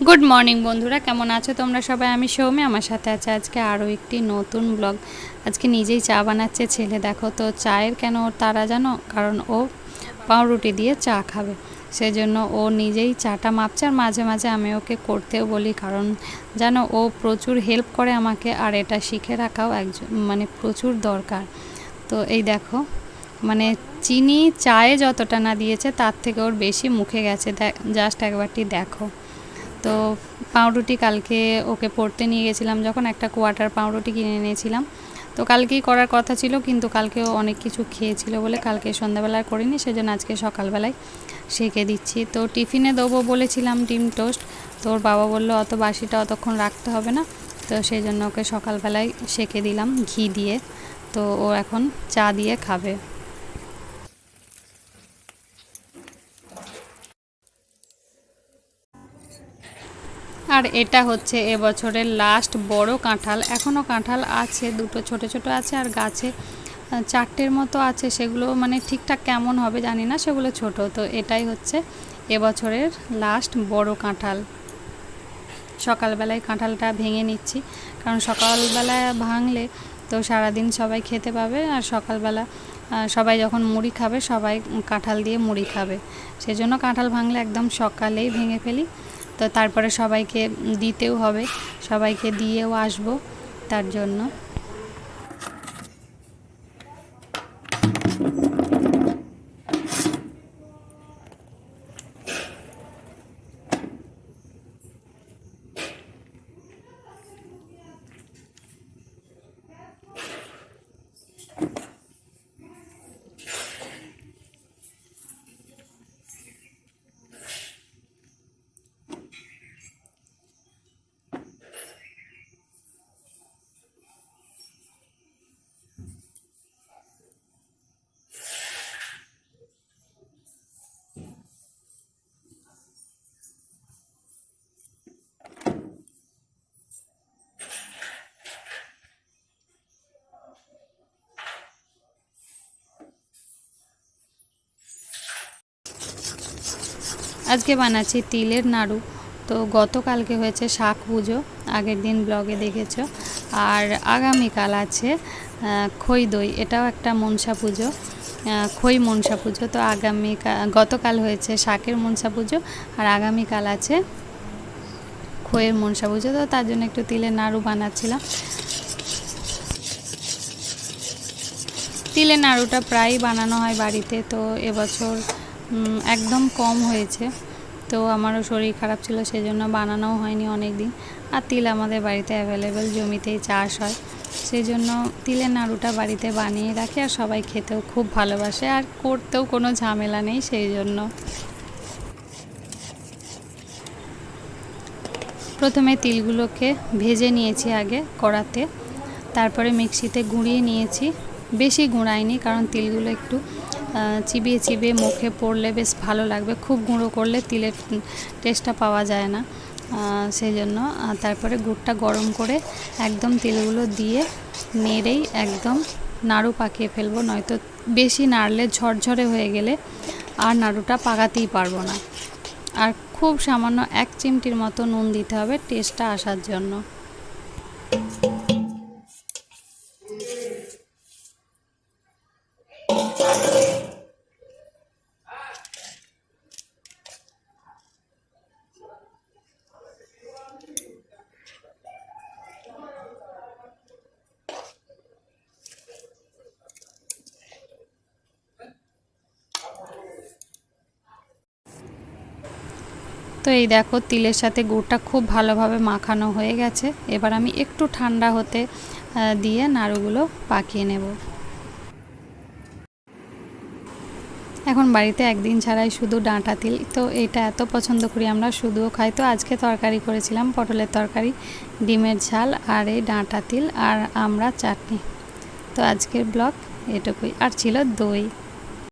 Good morning বন্ধুরা। কেমন আছো তোমরা সবাই? আমি সৌমি, আমার সাথে আছে আজকে আরও একটি নতুন ব্লগ আজকে নিজেই চা বানাচ্ছে ছেলে। দেখো তো, চায়ের কেন ওর তারা জানো? কারণ ও পাউরুটি দিয়ে চা খাবে। সেজন্য ও নিজেই চাটা মাপছে আর মাঝে মাঝে আমি ওকে করতেও বলি। কারণ জানো, ও প্রচুর হেল্প করে আমাকে আর এটা শিখে রাখাও একজন মানে প্রচুর দরকার। তো এই দেখো মানে চিনি চায়ে যতটা না দিয়েছে, তার থেকে ওর বেশি মুখে গেছে। জাস্ট একবারটি দেখো। তো পাউরুটি কালকে ওকে পড়তে নিয়ে গেছিলাম যখন একটা কোয়াটার পাউরুটি কিনে এনেছিলাম। তো কালকেই করার কথা ছিল, কিন্তু কালকে অনেক কিছু খেয়েছিল বলে কালকে সন্ধ্যাবেলা করিনি, সেজন্য আজকে সকালবেলায় সেঁকে দিচ্ছি। তো টিফিনে দেবো বলেছিলাম ডিম টোস্ট, তো ওর বাবা বলল, অত বাসিটা অতক্ষণ রাখতে হবে না। তো সেই জন্য ওকে সকালবেলায় সেঁকে দিলাম ঘি দিয়ে। তো ও এখন চা দিয়ে খাবে। আর এটা হচ্ছে এবছরের লাস্ট বড় কাঁঠাল। এখনও কাঁঠাল আছে, দুটো ছোট ছোট আছে আর গাছে চারটের মতো আছে। সেগুলো মানে ঠিকঠাক কেমন হবে জানি না, সেগুলো ছোট। তো এটাই হচ্ছে এবছরের লাস্ট বড় কাঁঠাল। সকালবেলায় কাঁঠালটা ভেঙে নিচ্ছি। কারণ সকালবেলায় ভাঙলে তো সারাদিন সবাই খেতে পাবে আর সকালবেলা সবাই যখন মুড়ি খাবে, সবাই কাঁঠাল দিয়ে মুড়ি খাবে। সেজন্য কাঁঠাল ভাঙলে একদম সকালেই ভেঙে ফেলি। তো তারপরে সবাইকে দিতেও হবে। সবাইকে দিয়েও আসব তার জন্য। আজকে বানাচ্ছি তিলের নাড়ু। তো গতকালকে হয়েছে শাক পুজো, আগের দিন ব্লগে দেখেছ। আর আগামীকাল আছে খই দই, এটাও একটা মনসা পুজো খই মনসা পুজো। তো আগামী গতকাল হয়েছে শাকের মনসা পুজো, আর আগামীকাল আছে খইয়ের মনসা পুজো। তো তার জন্য একটু তিলের নাড়ু বানাচ্ছিলাম। তিলের নাড়ুটা প্রায়ই বানানো হয় বাড়িতে, তো এবছর একদম কম হয়েছে। তো আমারও শরীর খারাপ ছিল সেই জন্য বানানোও হয়নি অনেক দিন আর তিল আমাদের বাড়িতে অ্যাভেলেবেল জমিতেই চাষ হয়। সেই জন্য তিলের নাড়ুটা বাড়িতে বানিয়ে রাখি আর সবাই খেতেও খুব ভালোবাসে আর করতেও কোনো ঝামেলা নেই সেই জন্য প্রথমে তিলগুলোকে ভেজে নিয়েছি আগে কড়াতে। তারপরে মিক্সিতে গুঁড়িয়ে নিয়েছি। বেশি গুঁড়াইনি কারণ তিলগুলো একটু চিবিয়ে চিবিয়ে মুখে পড়লে বেশ ভালো লাগবে। খুব গুঁড়ো করলে তিলের টেস্টটা পাওয়া যায় না সেই জন্য তারপরে গুড়টা গরম করে একদম তিলগুলো দিয়ে নেড়েই একদম নাড়ু পাকিয়ে ফেলব, নয়তো বেশি নাড়লে ঝরঝরে হয়ে গেলে আর নাড়ুটা পাকাতেই পারব না। আর খুব সামান্য এক চিমটির মতো নুন দিতে হবে টেস্টটা আসার জন্য। তো এই দেখো, তিলের সাথে গুড়টা খুব ভালোভাবে মাখানো হয়ে গেছে। এবার আমি একটু ঠান্ডা হতে দিয়ে নাড়ুগুলো পাকিয়ে নেব। এখন বাড়িতে একদিন ছাড়াই শুধু ডাঁটা তিল। তো এটা এত পছন্দ করি আমরা, শুধুও খাই। তো আজকে তরকারি করেছিলাম, পটলের তরকারি, ডিমের ঝাল আর এই ডাঁটা তিল আর আমরা চাটনি। তো আজকের ব্লগ এটুকুই। আর ছিল দই।